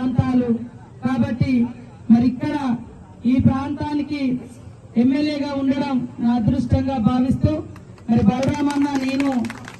ప్రాంతాలు. కాబట్టి మరి ఇక్కడ ఈ ప్రాంతానికి ఎమ్మెల్యేగా ఉండడం నా అదృష్టంగా భావిస్తూ మరి బలరామన్న నేను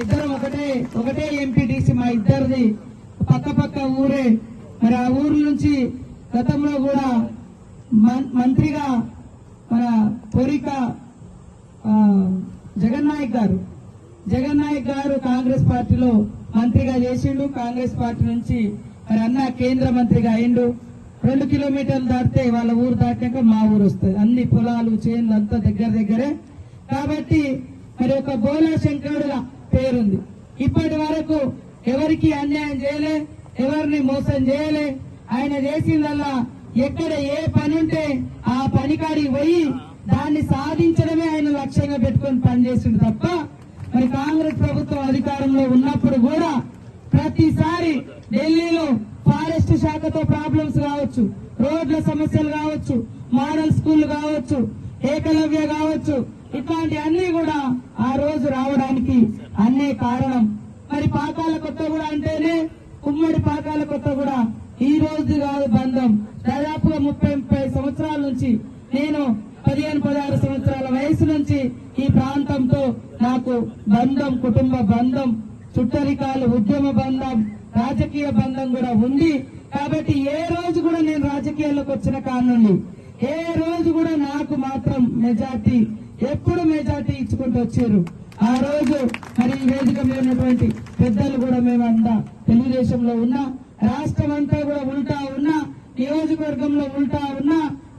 ఇద్దరం ఒకటే ఒకటే ఎంపీటీసీ మా ఇద్దరిది. పక్క పక్క ఊరే. మరి ఆ ఊరు నుంచి గతంలో కూడా మం- మంత్రిగా మన కోరిక జగన్ జగన్నాయక్ గారు. జగన్నాయక్ గారు కాంగ్రెస్ పార్టీలో మంత్రిగా చేసిండు. కాంగ్రెస్ పార్టీ నుంచి మరి అన్న కేంద్ర మంత్రిగా అయిండు. రెండు కిలోమీటర్లు దాటితే వాళ్ళ ఊరు దాటాక మా ఊరు వస్తుంది. అన్ని పొలాలు చేన్లు అంతా దగ్గర దగ్గరే. కాబట్టి మరి ఒక బోలా శంకరుల పేరుంది. ఇప్పటి వరకు ఎవరికి అన్యాయం చేయలే ఎవరిని మోసం చేయలే. ఆయన చేసిందల్లా ఎక్కడ ఏ పని ఉంటే ఆ పనికాడికి పోయి దాన్ని సాధించడమే ఆయన లక్ష్యంగా పెట్టుకొని పనిచేసింది తప్ప మరి కాంగ్రెస్ ప్రభుత్వం అధికారంలో ఉన్నప్పుడు కూడా ప్రతిసారి ఢిల్లీలో ఫారెస్ట్ శాఖతో ప్రాబ్లమ్స్ కావచ్చు రోడ్ల సమస్యలు కావచ్చు మోడల్ స్కూల్ కావచ్చు ఏకలవ్య కావచ్చు ఇట్లాంటి అన్ని కూడా ఆ రోజు రావడానికి అన్నే కారణం. మరి పాకాల కొత్త కూడా అంటేనే ఉమ్మడి పాకాల కొత్త కూడా ఈ రోజు కాదు బంధం. దాదాపుగా ముప్పై ముప్పై సంవత్సరాల నుంచి నేను పదిహేను పదహారు సంవత్సరాల వయసు నుంచి ఈ ప్రాంతంతో నాకు బంధం కుటుంబ బంధం చుట్టరికాలు ఉద్యమ బంధం రాజకీయ బంధం కూడా ఉంది. కాబట్టి ఏ రోజు కూడా నేను రాజకీయాల్లోకి వచ్చిన కానుండి ఏ రోజు కూడా నాకు మాత్రం మెజార్టీ ఎప్పుడు మెజార్టీ ఇచ్చుకుంటూ వచ్చారు. ఆ రోజు మరి ఈ వేదిక మీద ఉన్నటువంటి పెద్దలు కూడా మేమంతా తెలుగుదేశంలో ఉన్నా రాష్ట్రం అంతా కూడా ఉల్టా ఉన్నా నియోజకవర్గంలో ఉల్టా ఉన్నా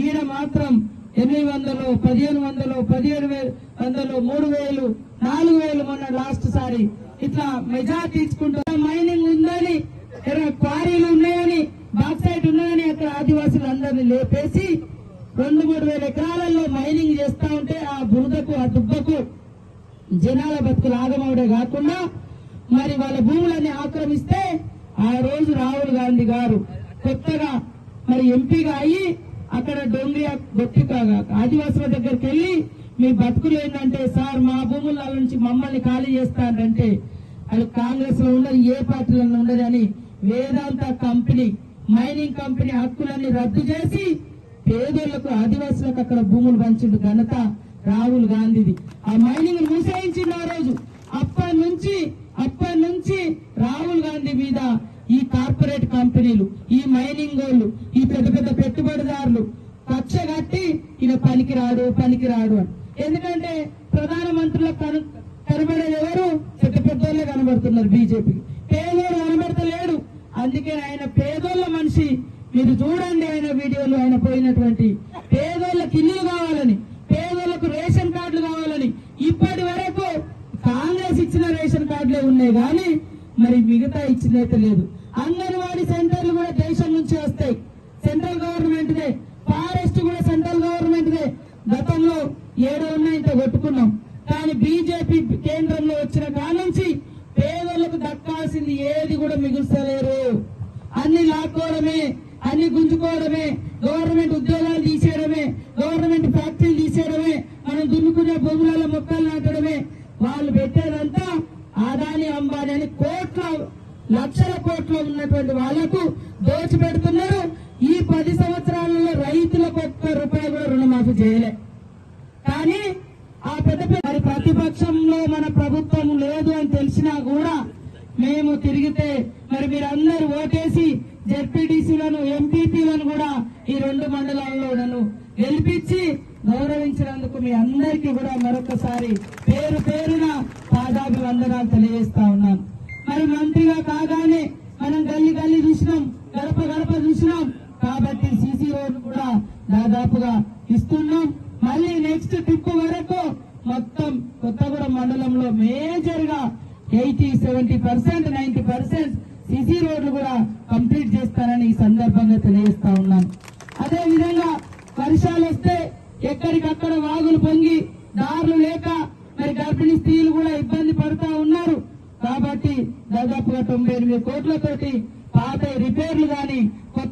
ఈయన మాత్రం ఎనిమిది వందలు పదిహేను వందలు పదిహేడు వేలు వందలు మూడు వేలు నాలుగు వేలు మొన్న లాస్ట్ సారి ఇట్లా మెజార్టీ ఇచ్చుకుంటూ మైనింగ్ ఉందని క్వారీలు ఉన్నాయని బాక్సైట్ ఉన్నాయని అక్కడ ఆదివాసులు అందరినీ లేపేసి రెండు మూడు వేల ఎకరాలలో మైనింగ్ చేస్తా ఉంటే ఆ బురదకు ఆ దుబ్బకు జనాల బతుకులు ఆగమవడే కాకుండా మరి వాళ్ళ భూములన్నీ ఆక్రమిస్తే ఆ రోజు రాహుల్ గాంధీ గారు కొత్తగా మరి ఎంపీగా అయ్యి అక్కడ డొంగ్రియా గొప్పిక ఆదివాసుల దగ్గరికి వెళ్ళి మీ బతుకులు ఏంటంటే సార్ మా భూముల నుంచి మమ్మల్ని ఖాళీ చేస్తారంటే వాళ్ళు కాంగ్రెస్లో ఉండదు ఏ పార్టీలో ఉండదు అని వేదాంత కంపెనీ మైనింగ్ కంపెనీ హక్కులన్నీ రద్దు చేసి పేదోళ్ళకు ఆదివాసులకు అక్కడ భూములు పంచిండు ఘనత రాహుల్ గాంధీది. ఆ మైనింగ్ మూసేయించింది ఆ రోజు. అప్పటి నుంచి అప్పటి నుంచి రాహుల్ గాంధీ మీద ఈ కార్పొరేట్ కంపెనీలు ఈ మైనింగ్ వాళ్ళు ఈ పెద్ద పెద్ద పెట్టుబడిదారులు కక్ష కట్టి ఈయన పనికిరాడు పనికిరాడు అని. ఎందుకంటే ప్రధానమంత్రుల కను కనబడేది ఎవరు? పెద్ద పెద్దోళ్ళే కనబడుతున్నారు బీజేపీ. పేదోడు కనబడతలేడు. అందుకే ఆయన పేదోళ్ళ మనిషి. మీరు చూడండి ఆయన వీడియోలు ఆయన పోయినటువంటి పేదోళ్ళకి ఇల్లు కావాలని పేదోళ్ళకు రేషన్ కార్డులు కావాలని ఇప్పటి వరకు కాంగ్రెస్ ఇచ్చిన రేషన్ కార్డులే ఉన్నాయి కానీ మరి మిగతా ఇచ్చినైతే లేదు. అంగన్వాడీ సెంటర్లు కూడా దేశం నుంచి వస్తాయి. సెంట్రల్ గవర్నమెంట్దే. ఫారెస్ట్ కూడా సెంట్రల్ గవర్నమెంట్దే. గతంలో ఏడు ఉన్నాయి ఇంత కొట్టుకున్నాం. కానీ బీజేపీ కేంద్రంలో వచ్చిన కానుంచి పేదలకు దక్కాల్సింది ఏది కూడా మిగుల్చలేరు. అన్ని లాక్కోవడమే అన్ని గుంజుకోవడమే గవర్నమెంట్ ఉద్యోగాలు తీసేయడమే గవర్నమెంట్ ఫ్యాక్టరీలు తీసేయడమే మనం దున్నుకునే భూములలో మొక్కలు నాటడమే. వాళ్ళు పెట్టేదంతా ఆదాని అంబానీ అని కోట్ల లక్షల కోట్ల ఉన్నటువంటి వాళ్ళకు దోచి పెడుతున్నారు ఈ పది సంవత్సరాలలో రైతులకు ఒక్క రూపాయి కూడా రుణమాఫీ చేయలే. కానీ ఆ పెద్ద పెద్ద మరి ప్రతిపక్షంలో మన ప్రభుత్వం లేదు అని తెలిసినా కూడా మేము తిరిగితే మరి మీరందరూ ఓటేసి జెడ్పీటీసీలను ఎంపీపీలను కూడా ఈ రెండు మండలాల్లో నన్ను గెలిపించి గౌరవించినందుకు మీ అందరికీ కూడా మరొకసారి పేరు పేరున పాదాభివందనాలు తెలియజేస్తా ఉన్నాను మరి మంత్రిగా కాగానే మనం గల్లి గల్లి చూసినాం గడప గడప చూసినాం. కాబట్టి సీసీ రోడ్డు కూడా దాదాపుగా ఇస్తున్నాం. మళ్ళీ నెక్స్ట్ ట్రిప్ వరకు మొత్తం కొత్తగూడెం మండలంలో మేజర్గా eighty seventy percent ninety percent CC రోడ్లు కూడా కంప్లీట్ చేస్తానని ఈ సందర్భంగా తెలియజేస్తా ఉన్నాను. అదే విధంగా వర్షాలు వస్తే ఎక్కడికక్కడ వాగులు పొంగి దారులు లేక మరి గర్భిణీ స్త్రీలు కూడా ఇబ్బంది పడుతూ ఉన్నారు. కాబట్టి దాదాపుగా తొంభై ఎనిమిది కోట్లతోటి పాత రిపేర్లు కానీ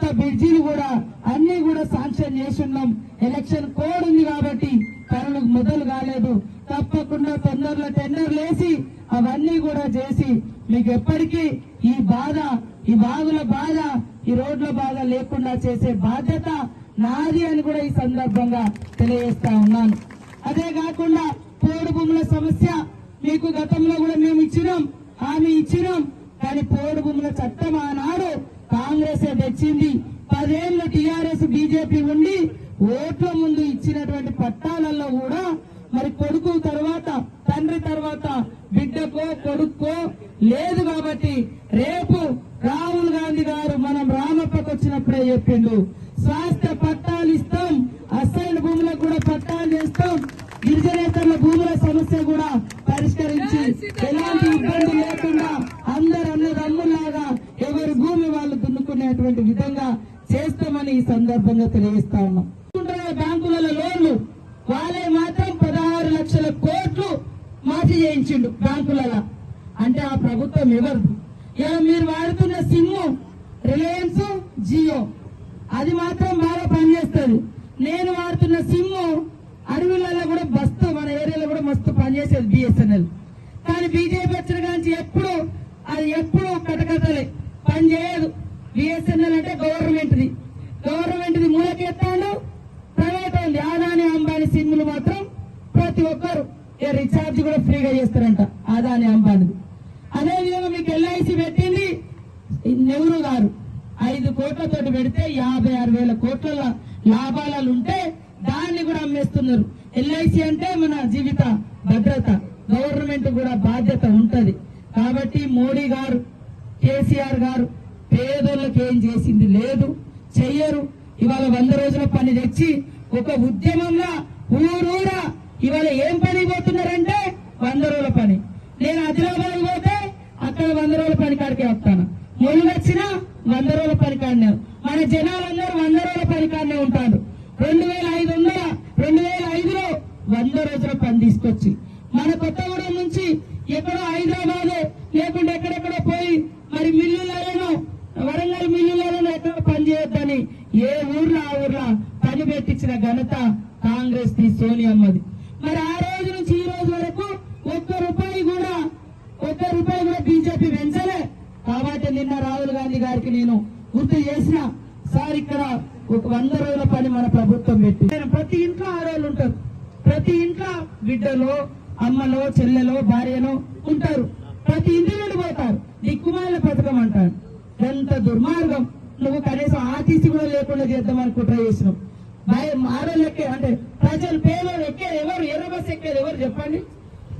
కొత్త బ్రిడ్జిలు కూడా అన్ని కూడా శాంక్షన్ చేసి ఉన్నాం ఎలక్షన్ కోడ్ ఉంది కాబట్టి పనులు మొదలు కాలేదు. తప్పకుండా తొందరలో టెండర్లు వేసి అవన్నీ కూడా చేసి మీకు ఎప్పటికీ ఈ బాధ ఈ బాధల బాధ ఈ రోడ్ల బాధ లేకుండా చేసే బాధ్యత నాది అని కూడా ఈ సందర్భంగా తెలియజేస్తా ఉన్నాను. అదే కాకుండా పోడు భూముల సమస్య మీకు గతంలో కూడా మేము ఇచ్చినాం హామీ ఇచ్చినాం. కానీ పోడు భూముల చట్టం ఆనాడు కాంగ్రెస్ తెచ్చింది? పదేళ్ళు టిఆర్ఎస్ బీజేపీ ఉండి ఓట్ల ముందు ఇచ్చినటువంటి పట్టాలలో కూడా మరి కొడుకు తర్వాత తండ్రి తర్వాత బిడ్డకో కొడుకో లేదు కాబట్టి రేపు రాహుల్ గాంధీ గారు మనం రామప్పకు వచ్చినప్పుడే చెప్పిండు. స్వాస్థ్య పట్టాలు ఇస్తాం అసైన్ భూములకు కూడా పట్టాలు చేస్తాం గిరిజనేతరుల భూముల సమస్య కూడా పరిష్కరించి ఎలాంటి ఇబ్బంది లేకుండా అందరు అన్నదమ్ములాగా ఎవరి భూమి వాళ్ళు దున్నుకునేటువంటి విధంగా చేస్తామని ఈ సందర్భంగా తెలియజేస్తా ఉన్నాం. బ్యాంకులలో లోన్లు వాళ్ళే మాత్రం పదహారు లక్షల కోట్లు మాఫీ చేయించిండు బ్యాంకులలో. అంటే ఆ ప్రభుత్వం ఎవరు ఇలా మీరు వాడుతున్న సిమ్ రిలయన్స్ జియో. అది మాత్రం బాగా పనిచేస్తుంది. నేను వాడుతున్న సిమ్ అడవులలో కూడా మస్తు మన ఏరియాలో కూడా మస్తు పనిచేసేది బిఎస్ఎన్ఎల్. కానీ బీజేపీ వచ్చిన కానీ ఎప్పుడు అది ఎప్పుడు కటకటలే. పని చేయదు. బిఎస్ఎన్ఎల్ అంటే గవర్నమెంట్ది గవర్నమెంట్ది మూలకెత్తాడు ప్రైవేట్ ఉంది ఆదాని అంబానీ సిమ్లు మాత్రం ప్రతి ఒక్కరు ఏ రీఛార్జ్ కూడా ఫ్రీగా చేస్తారంట ఆదాని అంబానీది అదే విధంగా మీకు ఎల్ఐసి పెట్టింది ఈ నెహ్రూ గారు ఐదు కోట్లతోటి పెడితే యాభై ఆరు వేల కోట్ల లాభాలు ఉంటే చేస్తున్నారు. ఎల్ఐసి అంటే మన జీవిత భద్రత గవర్నమెంట్ కూడా బాధ్యత ఉంటది. కాబట్టి మోడీ గారు కేసీఆర్ గారు పేదోళ్ళకి ఏం చేసింది లేదు చెయ్యరు. ఇవాళ వంద రోజుల పని తెచ్చి ఒక ఉద్యమంగా ఊరూరా ఇవాళ ఏం పని పోతున్నారంటే వంద రోజుల పని. నేను ఆదిలాబాద్ పోతే అక్కడ వంద రోజుల పని కాడికే వస్తాను. మొన్న వచ్చినా వంద రోజుల పని కాడినారు మన జనాలందరూ వంద రోజుల పని కాడనే ఉంటారు. రెండు వేల ఐదు వందల వంద పని తీసుకొచ్చి మన కొత్తగూడెం నుంచి ఎక్కడో హైదరాబాద్ లేకుంటే ఎక్కడెక్కడ పోయి మరి మిల్లులలోనో వరంగల్ మిల్లులలోనో ఎక్కడ పని చేయొద్దని ఏ ఊర్లో ఆ ఊర్లో పని పెట్టించిన ఘనత కాంగ్రెస్ ది సోనియమ్మది మరి ఆ రోజు నుంచి ఈ రోజు వరకు ఒక్క రూపాయి కూడా ఒక్క రూపాయి కూడా బీజేపీ పెంచలే. కాబట్టి నిన్న రాహుల్ గాంధీ గారికి నేను గుర్తు చేసిన సార్ ఇక్కడ ఒక వంద రోజుల పని మన ప్రభుత్వం పెట్టి ప్రతి ఇంట్లో ఆడవాళ్ళు ఉంటారు. ప్రతి ఇంట్లో బిడ్డలో అమ్మలో చెల్లెలో భార్యలో ఉంటారు. ప్రతి ఇంటి నుండి పోతారు దిక్కుమాల పథకం అంటారు. ఎంత దుర్మార్గం. నువ్వు కనీసం ఆర్టీసీ కూడా లేకుండా చేద్దాం అనుకుంటా చేసినావు. భయం ఆడోళ్ళకే అంటే ప్రజలు పేదలు ఎక్కేది ఎవరు? ఎర్ర బస్ ఎక్కేది ఎవరు? చెప్పండి.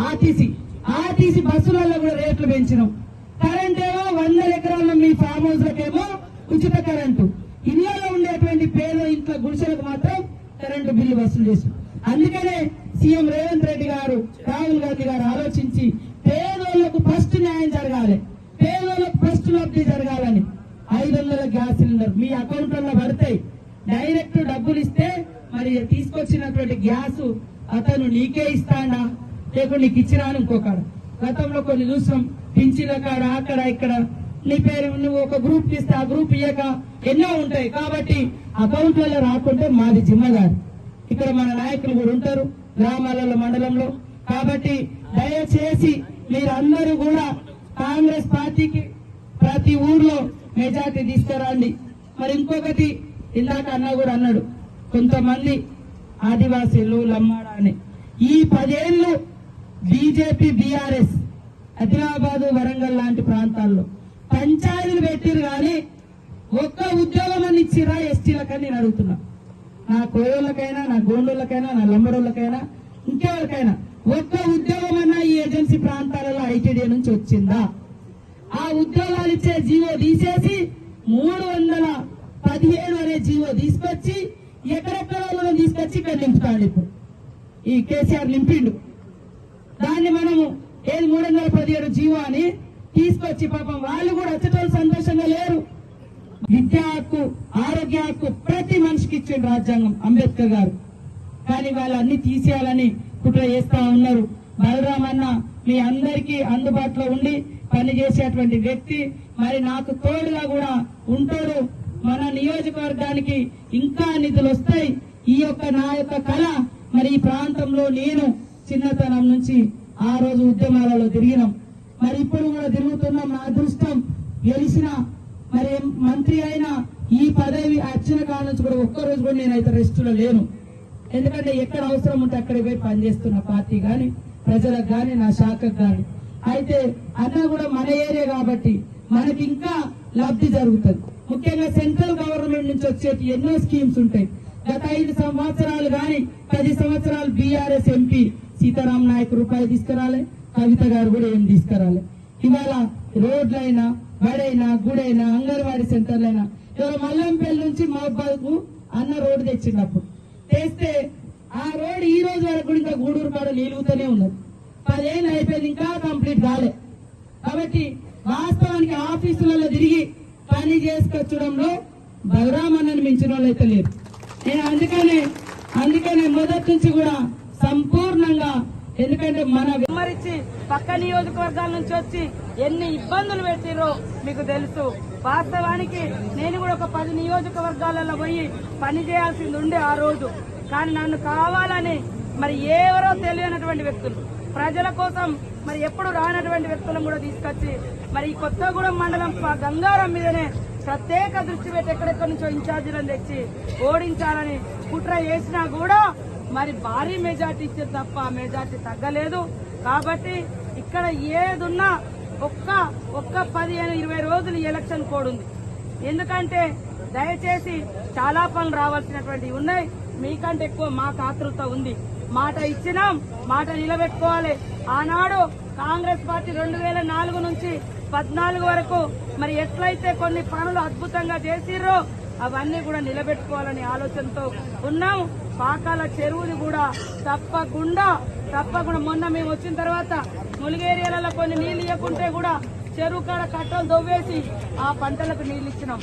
ఆర్టీసీ. ఆర్టీసీ బస్సులలో కూడా రేట్లు పెంచినాం. కరెంట్ ఏమో వందల ఎకరాల మీ ఫామ్ హౌస్ లకేమో ఉచిత కరెంటు. ఇళ్ళలో ఉండేటువంటి పేద ఇంట్లో గుడిసెలకు మాత్రం కరెంటు బిల్లు వసూలు చేసినాం. అందుకనే సీఎం రేవంత్ రెడ్డి గారు రాహుల్ గాంధీ గారు ఆలోచించి పేదోళ్ళకు ఫస్ట్ న్యాయం జరగాలి. పేదోళ్ళకు ఫస్ట్ లబ్ధి జరగాలని. ఐదు వందల గ్యాస్ సిలిండర్ మీ అకౌంట్లలో పడతాయి డైరెక్ట్ డబ్బులు ఇస్తే మరి తీసుకొచ్చినటువంటి గ్యాస్ అతను నీకే ఇస్తాడా? లేకుంటే నీకు ఇచ్చినా ఇంకొకడు గతంలో కొన్ని చూసాం పింఛీల కాడ అక్కడ ఇక్కడ. నీ పేరు నువ్వు ఒక గ్రూప్ ఇస్తే ఆ గ్రూప్ ఇయ్యక ఎన్నో ఉంటాయి. కాబట్టి అకౌంట్లలో రాకుంటే మాది జిమ్మదారు ఇక్కడ మన నాయకులు కూడా ఉంటారు గ్రామాలలో మండలంలో. కాబట్టి దయచేసి మీరందరూ కూడా కాంగ్రెస్ పార్టీకి ప్రతి ఊర్లో మెజార్టీ తీసుకురండి. మరి ఇంకొకటి ఇందాక అన్న కూడా అన్నాడు కొంతమంది ఆదివాసీలు లమ్మాడ అని. ఈ పదేళ్ళు బీజేపీ బీఆర్ఎస్ ఆదిలాబాద్ వరంగల్ లాంటి ప్రాంతాల్లో పంచాయతీలు పెట్టిరు కానీ ఒక్క ఉద్యోగం అని ఇచ్చిరా ఎస్టీలకని నేను అడుగుతున్నా. నా కోయోళ్ళకైనా నా గోండోళ్ళకైనా నా లంబడోళ్ళకైనా ఇంకెవరికైనా ఒక్క ఉద్యోగం అన్నా ఈ ఏజెన్సీ ప్రాంతాలలో ఐటీడీ నుంచి వచ్చిందా? ఆ ఉద్యోగాలు ఇచ్చే జీవో తీసేసి మూడు వందల పదిహేను అనే జీవో తీసుకొచ్చి ఎక్కడెక్కడ తీసుకొచ్చి ఇక్కడ నింపుతాడు ఇప్పుడు. ఈ కేసీఆర్ నింపిండు. దాన్ని మనము ఏది మూడు వందల పదిహేడు జీవో అని తీసుకొచ్చి పాపం వాళ్ళు కూడా వచ్చేటోళ్ళు సంతోషంగా లేరు. విద్య హక్కు ఆరోగ్య హక్కు ప్రతి మనిషికి ఇచ్చిండు రాజ్యాంగం అంబేద్కర్ గారు. కానీ వాళ్ళు అన్ని తీసేయాలని కుట్ర చేస్తా ఉన్నారు. బలరాం అన్న మీ అందరికీ అందుబాటులో ఉండి పనిచేసేటువంటి వ్యక్తి మరి నాకు తోడుగా కూడా ఉంటాడు. మన నియోజకవర్గానికి ఇంకా నిధులు వస్తాయి. ఈ యొక్క నా యొక్క కళ మరి ఈ ప్రాంతంలో నేను చిన్నతనం నుంచి ఆ రోజు ఉద్యమాలలో తిరిగినాం. మరి ఇప్పుడు కూడా తిరుగుతున్నాం. నా అదృష్టం గెలిచిన మరి మంత్రి అయిన ఈ పదవి వచ్చిన కాడ నుంచి కూడా ఒక్క రోజు కూడా నేనైతే రెస్ట్లో లేను. ఎందుకంటే ఎక్కడ అవసరం ఉంటే అక్కడికి పోయి పనిచేస్తున్న పార్టీ గాని ప్రజలకు గాని నా శాఖకు గాని. అయితే అన్న కూడా మన ఏరియా కాబట్టి మనకి ఇంకా లబ్ధి జరుగుతుంది. ముఖ్యంగా సెంట్రల్ గవర్నమెంట్ నుంచి వచ్చేటి ఎన్నో స్కీమ్స్ ఉంటాయి. గత ఐదు సంవత్సరాలు గాని పది సంవత్సరాలు బీఆర్ఎస్ ఎంపీ సీతారాం నాయక్ రూపాయి తీసుకురాలే కవిత గారు కూడా ఏం తీసుకురాలే. ఇవాళ రోడ్లైనా బడైనా గుడైనా అంగన్వాడీ సెంటర్లైనా. ఇవాళ మల్లంపల్లి నుంచి మహబాద్కు అన్న రోడ్డు తెచ్చినప్పుడు తెస్తే ఆ రోడ్ ఈ రోజు వరకు కూడా ఇంకా గూడూరు కాడ నిలుగుతూనే ఉన్నది. పదేళ్ళు అయిపోయింది ఇంకా కంప్లీట్ కాలే. కాబట్టి వాస్తవానికి ఆఫీసులలో తిరిగి పని చేసుకొచ్చడంలో బలరామన్నను మించిన వాళ్ళు అయితే లేరు. నేను అందుకనే అందుకనే మొదటి నుంచి కూడా సంపూర్ణంగా ఎందుకంటే మన విమ్మరించి పక్క నియోజకవర్గాల నుంచి వచ్చి ఎన్ని ఇబ్బందులు పెట్టిరో మీకు తెలుసు. వాస్తవానికి నేను కూడా ఒక పది నియోజకవర్గాలలో పోయి పని చేయాల్సింది ఉండే ఆ రోజు. కానీ నన్ను కావాలని మరి ఎవరో తెలియనటువంటి వ్యక్తులు. ప్రజల కోసం మరి ఎప్పుడు రానటువంటి వ్యక్తులను కూడా తీసుకొచ్చి మరి ఈ కొత్తగూడెం మండలం గంగారం మీదనే ప్రత్యేక దృష్టి పెట్టి ఎక్కడెక్కడి నుంచో ఇన్ఛార్జీలను తెచ్చి ఓడించాలని కుట్ర చేసినా కూడా మరి భారీ మెజార్టీ ఇచ్చేది తప్ప మెజార్టీ తగ్గలేదు. కాబట్టి ఇక్కడ ఏదున్నా ఒక్క ఒక్క పదిహేను ఇరవై రోజులు ఎలక్షన్ కోడ్ ఉంది. ఎందుకంటే దయచేసి చాలా పనులు రావాల్సినటువంటివి ఉన్నాయి. మీకంటే ఎక్కువ మాకు ఆతృత ఉంది. మాట ఇచ్చినాం మాట నిలబెట్టుకోవాలి. ఆనాడు కాంగ్రెస్ పార్టీ రెండు వేల నాలుగు నుంచి పద్నాలుగు వరకు మరి ఎట్లయితే కొన్ని పనులు అద్భుతంగా చేసిర్రో అవన్నీ కూడా నిలబెట్టుకోవాలని ఆలోచనతో ఉన్నాం. పాకాల చెరువుని కూడా తప్పకుండా తప్పకుండా మొన్న మేము వచ్చిన తర్వాత ములిగేరియాలలో కొన్ని నీళ్ళు ఇవ్వకుంటే కూడా చెరువు కాడ కట్టలు దొవ్వేసి ఆ పంటలకు నీళ్ళు ఇచ్చినాం.